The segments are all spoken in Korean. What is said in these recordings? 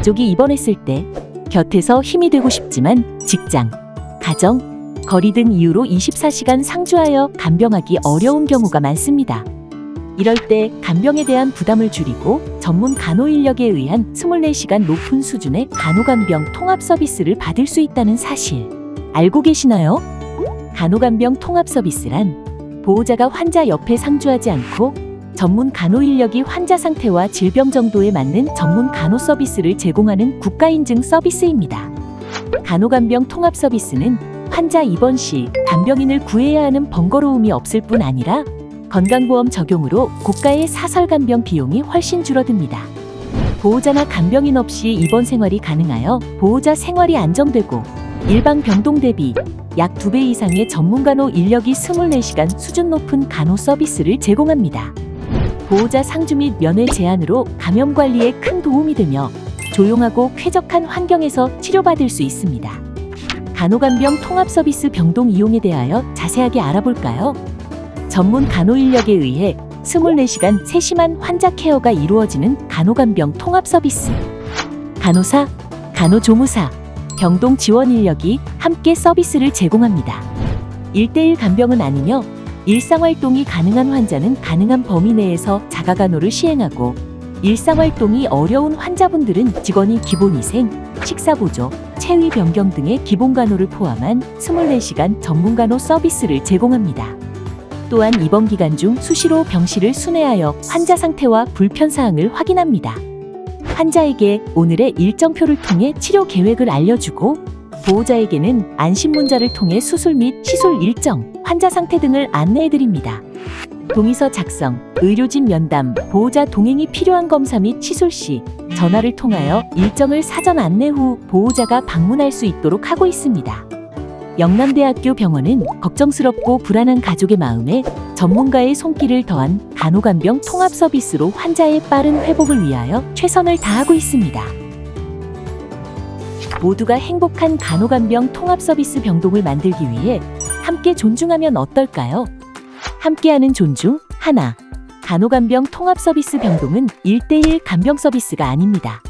가족이 입원했을 때 곁에서 힘이 되고 싶지만 직장, 가정, 거리 등 이유로 24시간 상주하여 간병하기 어려운 경우가 많습니다. 이럴 때 간병에 대한 부담을 줄이고 전문 간호 인력에 의한 24시간 높은 수준의 간호간병 통합 서비스를 받을 수 있다는 사실 알고 계시나요? 간호간병 통합 서비스란 보호자가 환자 옆에 상주하지 않고 전문 간호 인력이 환자 상태와 질병 정도에 맞는 전문 간호 서비스를 제공하는 국가 인증 서비스입니다. 간호간병 통합 서비스는 환자 입원 시 간병인을 구해야 하는 번거로움이 없을 뿐 아니라 건강보험 적용으로 고가의 사설 간병 비용이 훨씬 줄어듭니다. 보호자나 간병인 없이 입원 생활이 가능하여 보호자 생활이 안정되고 일반 병동 대비 약 2배 이상의 전문 간호 인력이 24시간 수준 높은 간호 서비스를 제공합니다. 보호자 상주 및 면회 제한으로 감염 관리에 큰 도움이 되며 조용하고 쾌적한 환경에서 치료받을 수 있습니다. 간호간병 통합 서비스 병동 이용에 대하여 자세하게 알아볼까요? 전문 간호 인력에 의해 24시간 세심한 환자 케어가 이루어지는 간호간병 통합 서비스. 간호사, 간호조무사, 병동 지원 인력이 함께 서비스를 제공합니다. 1대1 간병은 아니며 일상활동이 가능한 환자는 가능한 범위 내에서 자가간호를 시행하고 일상활동이 어려운 환자분들은 직원이 기본위생, 식사보조, 체위 변경 등의 기본간호를 포함한 24시간 전문간호 서비스를 제공합니다. 또한 입원 기간 중 수시로 병실을 순회하여 환자 상태와 불편사항을 확인합니다. 환자에게 오늘의 일정표를 통해 치료 계획을 알려주고 보호자에게는 안심 문자를 통해 수술 및 시술 일정, 환자 상태 등을 안내해드립니다. 동의서 작성, 의료진 면담, 보호자 동행이 필요한 검사 및 시술 시 전화를 통하여 일정을 사전 안내 후 보호자가 방문할 수 있도록 하고 있습니다. 영남대학교 병원은 걱정스럽고 불안한 가족의 마음에 전문가의 손길을 더한 간호간병 통합 서비스로 환자의 빠른 회복을 위하여 최선을 다하고 있습니다. 모두가 행복한 간호간병 통합 서비스 병동을 만들기 위해 함께 존중하면 어떨까요? 함께하는 존중 하나. 간호간병 통합 서비스 병동은 1대1 간병 서비스가 아닙니다.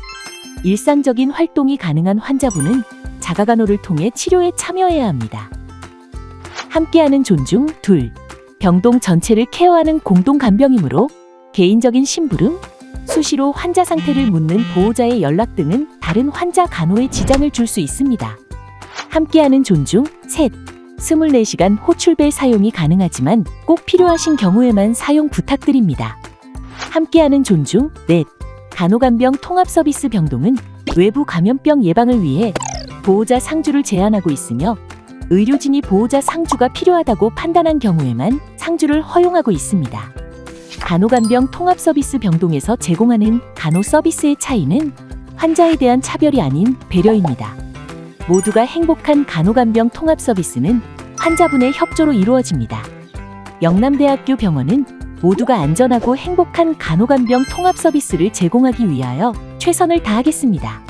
일상적인 활동이 가능한 환자분은 자가간호를 통해 치료에 참여해야 합니다. 함께하는 존중 둘. 병동 전체를 케어하는 공동 간병이므로 개인적인 심부름, 수시로 환자 상태를 묻는 보호자의 연락 등은 다른 환자 간호에 지장을 줄 수 있습니다. 함께하는 존중 셋. 24시간 호출벨 사용이 가능하지만 꼭 필요하신 경우에만 사용 부탁드립니다. 함께하는 존중 넷. 간호간병 통합 서비스 병동은 외부 감염병 예방을 위해 보호자 상주를 제한하고 있으며 의료진이 보호자 상주가 필요하다고 판단한 경우에만 상주를 허용하고 있습니다. 간호간병 통합 서비스 병동에서 제공하는 간호 서비스의 차이는 환자에 대한 차별이 아닌 배려입니다. 모두가 행복한 간호간병 통합 서비스는 환자분의 협조로 이루어집니다. 영남대학교 병원은 모두가 안전하고 행복한 간호간병 통합 서비스를 제공하기 위하여 최선을 다하겠습니다.